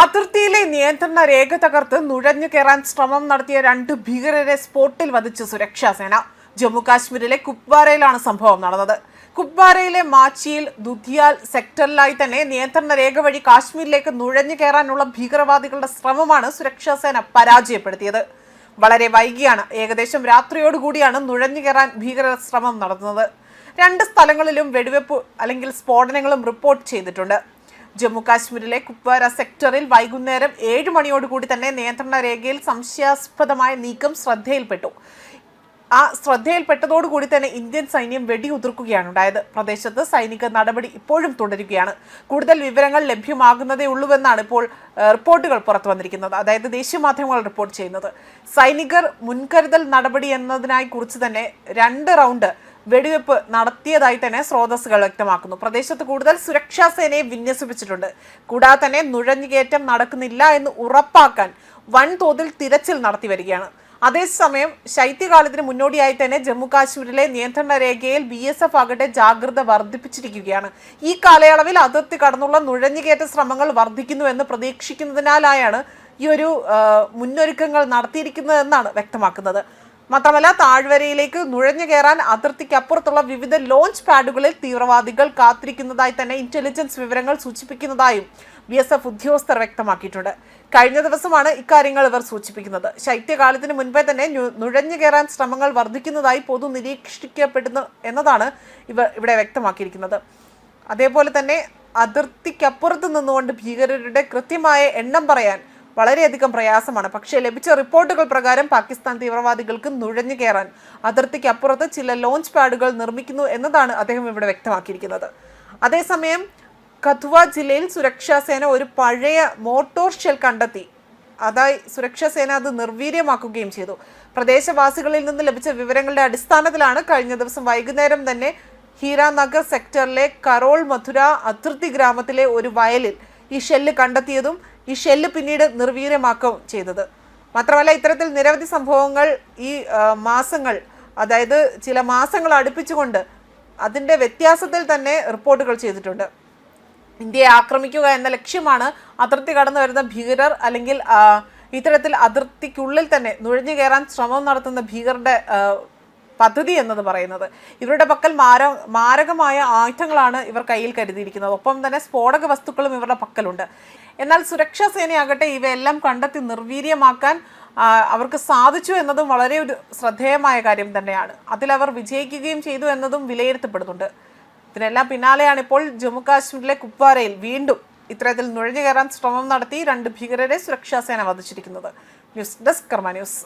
അതിർത്തിയിലെ നിയന്ത്രണ രേഖ തകർത്ത് നുഴഞ്ഞു കയറാൻ ശ്രമം നടത്തിയ രണ്ട് ഭീകരരെ സ്പോട്ടിൽ വധിച്ച് സുരക്ഷാസേന. ജമ്മു കാശ്മീരിലെ കുപ്വാരയിലാണ് സംഭവം നടന്നത്. കുപ്വാരയിലെ മാച്ചിയിൽ ദുധിയാൽ സെക്ടറിലായി തന്നെ നിയന്ത്രണ രേഖ വഴി കാശ്മീരിലേക്ക് നുഴഞ്ഞു കയറാനുള്ള ഭീകരവാദികളുടെ ശ്രമമാണ് സുരക്ഷാസേന പരാജയപ്പെടുത്തിയത്. വളരെ വൈകിയാണ് ഏകദേശം രാത്രിയോടുകൂടിയാണ് നുഴഞ്ഞു കയറാൻ ഭീകര ശ്രമം നടത്തുന്നത് രണ്ട് സ്ഥലങ്ങളിലും വെടിവെപ്പ് അല്ലെങ്കിൽ സ്ഫോടനങ്ങളും റിപ്പോർട്ട് ചെയ്തിട്ടുണ്ട്. ജമ്മു കാശ്മീരിലെ കുപ്വാര സെക്ടറിൽ വൈകുന്നേരം ഏഴ് മണിയോടുകൂടി തന്നെ നിയന്ത്രണ രേഖയിൽ സംശയാസ്പദമായ നീക്കം ശ്രദ്ധയിൽപ്പെട്ടു. ആ ശ്രദ്ധയിൽപ്പെട്ടതോടുകൂടി തന്നെ ഇന്ത്യൻ സൈന്യം വെടിയുതിർക്കുകയാണ് ഉണ്ടായത്. പ്രദേശത്ത് സൈനിക നടപടി ഇപ്പോഴും തുടരുകയാണ്. കൂടുതൽ വിവരങ്ങൾ ലഭ്യമാകുന്നതേ ഉള്ളൂവെന്നാണ് ഇപ്പോൾ റിപ്പോർട്ടുകൾ പുറത്തു വന്നിരിക്കുന്നത്. അതായത് ദേശീയ മാധ്യമങ്ങൾ റിപ്പോർട്ട് ചെയ്യുന്നത്. സൈനികർ മുൻകരുതൽ നടപടി എന്നതിനായി കുറിച്ച് തന്നെ രണ്ട് റൗണ്ട് വെടിവെപ്പ് നടത്തിയതായി തന്നെ സ്രോതസ്സുകൾ വ്യക്തമാക്കുന്നു. പ്രദേശത്ത് കൂടുതൽ സുരക്ഷാ സേനയെ വിന്യസിപ്പിച്ചിട്ടുണ്ട്. കൂടാതെ തന്നെ നുഴഞ്ഞുകയറ്റം നടക്കുന്നില്ല എന്ന് ഉറപ്പാക്കാൻ വൻതോതിൽ തിരച്ചിൽ നടത്തി വരികയാണ്. അതേസമയം ശൈത്യകാലത്തിന് മുന്നോടിയായി തന്നെ ജമ്മു കാശ്മീരിലെ നിയന്ത്രണ രേഖയിൽ ബി എസ് എഫ് ആകട്ടെ ജാഗ്രത വർദ്ധിപ്പിച്ചിരിക്കുകയാണ്. ഈ കാലയളവിൽ അതിർത്തി കടന്നുള്ള നുഴഞ്ഞുകയറ്റ ശ്രമങ്ങൾ വർദ്ധിക്കുന്നുവെന്ന് പ്രതീക്ഷിക്കുന്നതിനാലായാണ് ഈ ഒരു മുന്നൊരുക്കങ്ങൾ നടത്തിയിരിക്കുന്നതെന്നാണ് വ്യക്തമാക്കുന്നത്. മാത്രമല്ല താഴ്വരയിലേക്ക് നുഴഞ്ഞു കയറാൻ അതിർത്തിക്ക് അപ്പുറത്തുള്ള വിവിധ ലോഞ്ച് പാഡുകളിൽ തീവ്രവാദികൾ കാത്തിരിക്കുന്നതായി തന്നെ ഇന്റലിജൻസ് വിവരങ്ങൾ സൂചിപ്പിക്കുന്നതായും ബി എസ് എഫ് ഉദ്യോഗസ്ഥർ വ്യക്തമാക്കിയിട്ടുണ്ട്. കഴിഞ്ഞ ദിവസമാണ് ഇക്കാര്യങ്ങൾ ഇവർ സൂചിപ്പിക്കുന്നത്. ശൈത്യകാലത്തിന് മുൻപേ തന്നെ നുഴഞ്ഞു കയറാൻ ശ്രമങ്ങൾ വർദ്ധിക്കുന്നതായി പൊതു നിരീക്ഷിക്കപ്പെടുന്നു എന്നതാണ് ഇവർ ഇവിടെ വ്യക്തമാക്കിയിരിക്കുന്നത്. അതേപോലെ തന്നെ അതിർത്തിക്കപ്പുറത്ത് നിന്നുകൊണ്ട് ഭീകരരുടെ കൃത്യമായ എണ്ണം പറയാൻ വളരെയധികം പ്രയാസമാണ്. പക്ഷേ ലഭിച്ച റിപ്പോർട്ടുകൾ പ്രകാരം പാകിസ്ഥാൻ തീവ്രവാദികൾക്ക് നുഴഞ്ഞു കയറാൻ അതിർത്തിക്ക് അപ്പുറത്ത് ചില ലോഞ്ച് പാഡുകൾ നിർമ്മിക്കുന്നു എന്നതാണ് അദ്ദേഹം ഇവിടെ വ്യക്തമാക്കിയിരിക്കുന്നത്. അതേസമയം കഥുവ ജില്ലയിൽ സുരക്ഷാസേന ഒരു പഴയ മോട്ടോർ ഷെൽ കണ്ടെത്തി. അതായി സുരക്ഷാസേന അത് നിർവീര്യമാക്കുകയും ചെയ്തു. പ്രദേശവാസികളിൽ നിന്ന് ലഭിച്ച വിവരങ്ങളുടെ അടിസ്ഥാനത്തിലാണ് കഴിഞ്ഞ ദിവസം വൈകുന്നേരം തന്നെ ഹീരാനഗർ സെക്ടറിലെ കരോൾ മധുര അതിർത്തി ഗ്രാമത്തിലെ ഒരു വയലിൽ ഈ ഷെല്ല് കണ്ടെത്തിയതും ഈ ഷെല്ല് പിന്നീട് നിർവീര്യമാക്കുകയും ചെയ്തത്. മാത്രമല്ല ഇത്തരത്തിൽ നിരവധി സംഭവങ്ങൾ ഈ മാസങ്ങൾ അതായത് ചില മാസങ്ങൾ അടുപ്പിച്ചുകൊണ്ട് അതിന്റെ വ്യത്യാസത്തിൽ തന്നെ റിപ്പോർട്ടുകൾ ചെയ്തിട്ടുണ്ട്. ഇന്ത്യയെ ആക്രമിക്കുക എന്ന ലക്ഷ്യമാണ് അതിർത്തി കടന്നു വരുന്ന ഭീകരർ അല്ലെങ്കിൽ ഇത്തരത്തിൽ അതിർത്തിക്കുള്ളിൽ തന്നെ നുഴഞ്ഞു കയറാൻ ശ്രമം നടത്തുന്ന ഭീകരരുടെ പദ്ധതി എന്നത് പറയുന്നത്. ഇവരുടെ പക്കൽ മാര മാരകമായ ആയുധങ്ങളാണ് ഇവർ കയ്യിൽ കരുതിയിരിക്കുന്നത്. ഒപ്പം തന്നെ സ്ഫോടക വസ്തുക്കളും ഇവരുടെ പക്കലുണ്ട്. എന്നാൽ സുരക്ഷാ സേനയാകട്ടെ ഇവയെല്ലാം കണ്ടെത്തി നിർവീര്യമാക്കാൻ അവർക്ക് സാധിച്ചു എന്നതും വളരെ ഒരു ശ്രദ്ധേയമായ കാര്യം തന്നെയാണ്. അതിലവർ വിജയിക്കുകയും ചെയ്തു എന്നതും വിലയിരുത്തപ്പെടുന്നുണ്ട്. ഇതിനെല്ലാം പിന്നാലെയാണ് ഇപ്പോൾ ജമ്മു കാശ്മീരിലെ കുപ്വാരയിൽ വീണ്ടും ഇത്തരത്തിൽ നുഴഞ്ഞു കയറാൻ ശ്രമം നടത്തി രണ്ട് ഭീകരരെ സുരക്ഷാ സേന വധിച്ചിരിക്കുന്നത്. News desk Karma news.